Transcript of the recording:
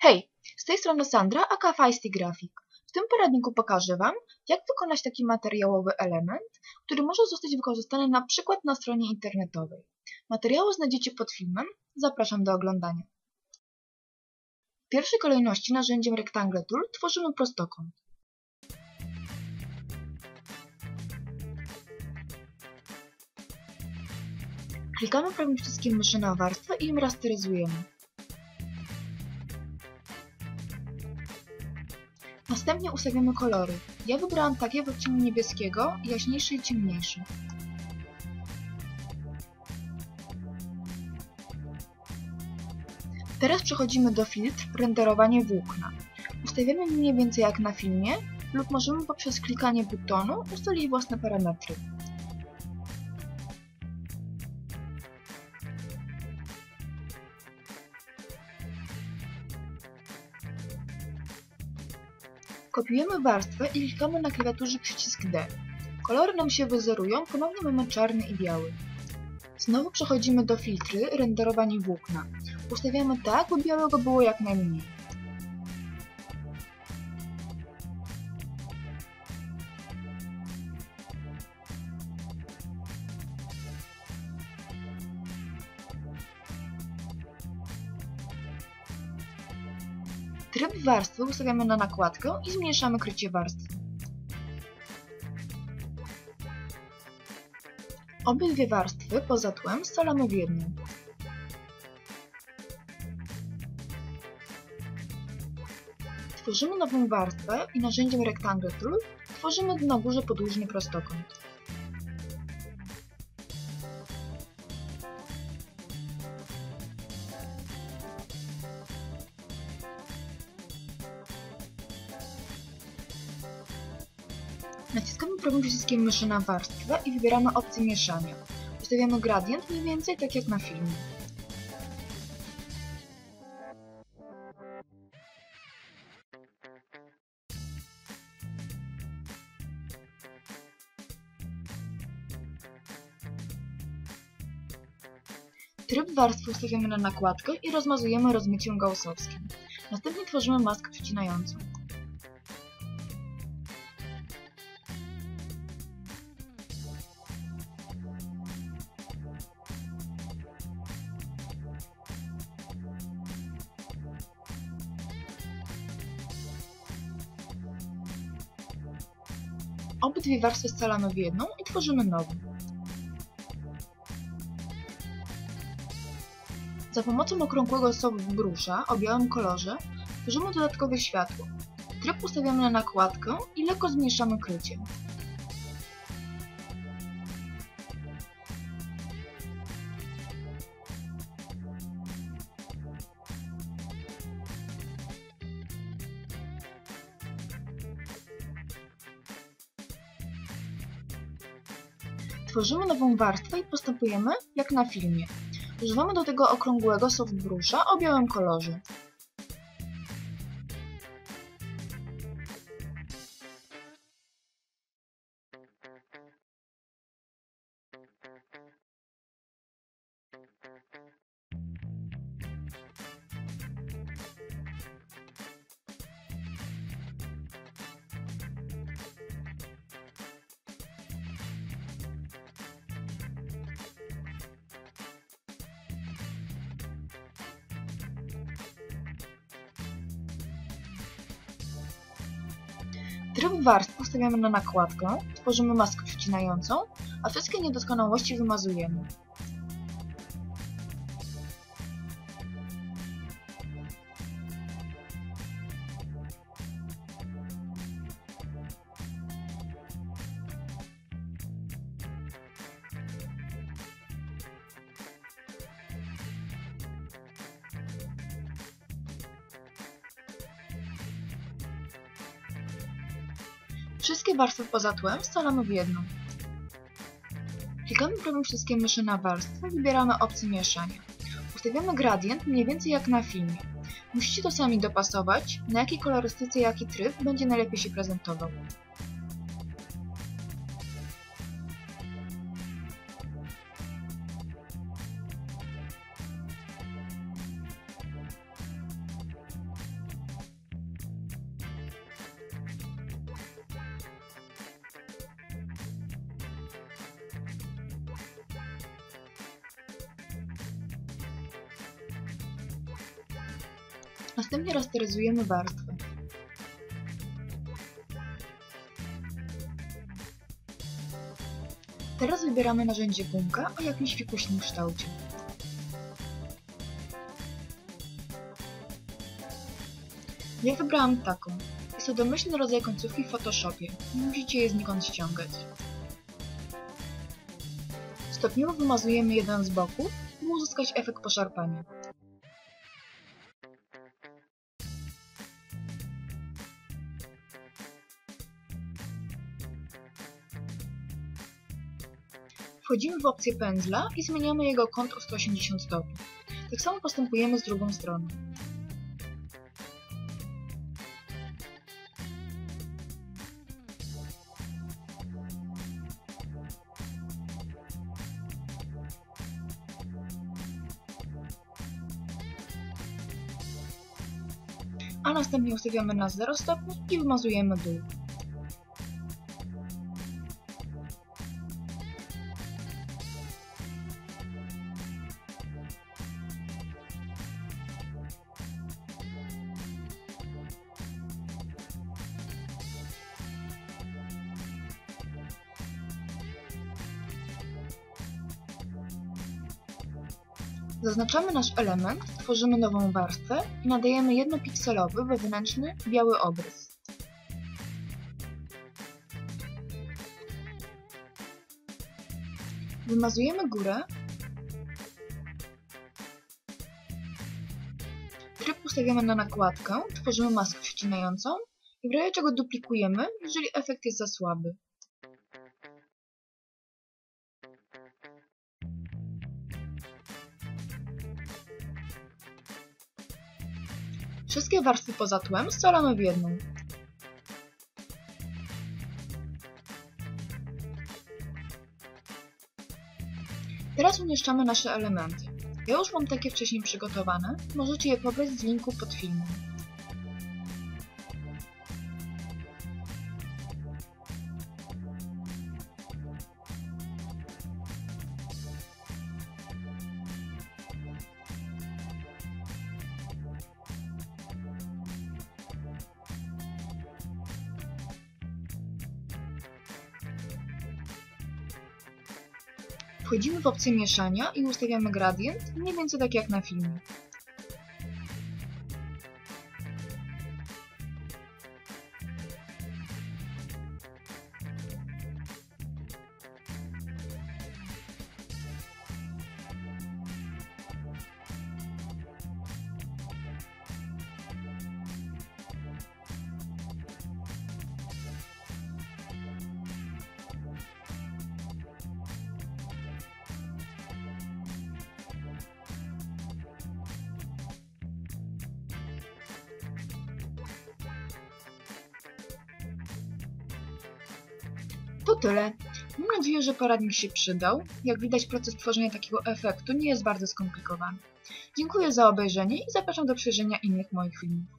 Hej, z tej strony Sandra, aka Feisty Graphic. W tym poradniku pokażę Wam, jak wykonać taki materiałowy element, który może zostać wykorzystany na przykład na stronie internetowej. Materiały znajdziecie pod filmem, zapraszam do oglądania. W pierwszej kolejności narzędziem Rectangle Tool tworzymy prostokąt. Klikamy prawym przyciskiem myszy na warstwę i ją rasteryzujemy. Następnie ustawiamy kolory. Ja wybrałam takie w odcieniu niebieskiego, jaśniejszy i ciemniejszy. Teraz przechodzimy do filtr renderowanie włókna. Ustawiamy mniej więcej jak na filmie lub możemy poprzez klikanie butonu ustalić własne parametry. Kopiujemy warstwę i klikamy na klawiaturze przycisk D. Kolory nam się wyzerują, ponownie mamy czarny i biały. Znowu przechodzimy do filtry renderowanie włókna. Ustawiamy tak, by białego było jak najmniej. Tryb warstwy ustawiamy na nakładkę i zmniejszamy krycie warstwy. Obydwie warstwy poza tłem scalamy w jedną. Tworzymy nową warstwę i narzędziem Rectangle Tool tworzymy na górze podłużny prostokąt. Naciskamy prawym przyciskiem myszy na warstwę i wybieramy opcję mieszania. Ustawiamy gradient mniej więcej tak jak na filmie. Tryb warstwy ustawiamy na nakładkę i rozmazujemy rozmyciem gaussowskim. Następnie tworzymy maskę przecinającą. Obydwie warstwy scalamy w jedną i tworzymy nową. Za pomocą okrągłego softbrusha o białym kolorze tworzymy dodatkowe światło. Tryb ustawiamy na nakładkę i lekko zmniejszamy krycie. Tworzymy nową warstwę i postępujemy jak na filmie. Używamy do tego okrągłego softbrusha o białym kolorze. Tryb warstw ustawiamy na nakładkę, tworzymy maskę przecinającą, a wszystkie niedoskonałości wymazujemy. Wszystkie warstwy poza tłem scalamy w jedną. Klikamy prawym przyciskiem myszy na warstwę i wybieramy opcję mieszania. Ustawiamy gradient mniej więcej jak na filmie. Musicie to sami dopasować, na jakiej kolorystyce jaki tryb będzie najlepiej się prezentował. Następnie rasteryzujemy warstwę. Teraz wybieramy narzędzie gumka o jakimś fikuśnym kształcie. Ja wybrałam taką. Jest to domyślny rodzaj końcówki w Photoshopie. Nie musicie jej znikąd ściągać. Stopniowo wymazujemy jeden z boków, by uzyskać efekt poszarpania. Wchodzimy w opcję pędzla i zmieniamy jego kąt o 180 stopni. Tak samo postępujemy z drugą stroną. A następnie ustawiamy na 0 stopni i wymazujemy dół. Zaznaczamy nasz element, tworzymy nową warstwę i nadajemy jednopikselowy, wewnętrzny, biały obrys. Wymazujemy górę. Tryb ustawiamy na nakładkę, tworzymy maskę przecinającą i w razie czego duplikujemy, jeżeli efekt jest za słaby. Wszystkie warstwy poza tłem scalamy w jedną. Teraz umieszczamy nasze elementy. Ja już mam takie wcześniej przygotowane, możecie je pobrać z linku pod filmem. Wchodzimy w opcję mieszania i ustawiamy gradient, mniej więcej tak jak na filmie. To tyle. Mam nadzieję, że poradnik się przydał. Jak widać proces tworzenia takiego efektu nie jest bardzo skomplikowany. Dziękuję za obejrzenie i zapraszam do przejrzenia innych moich filmów.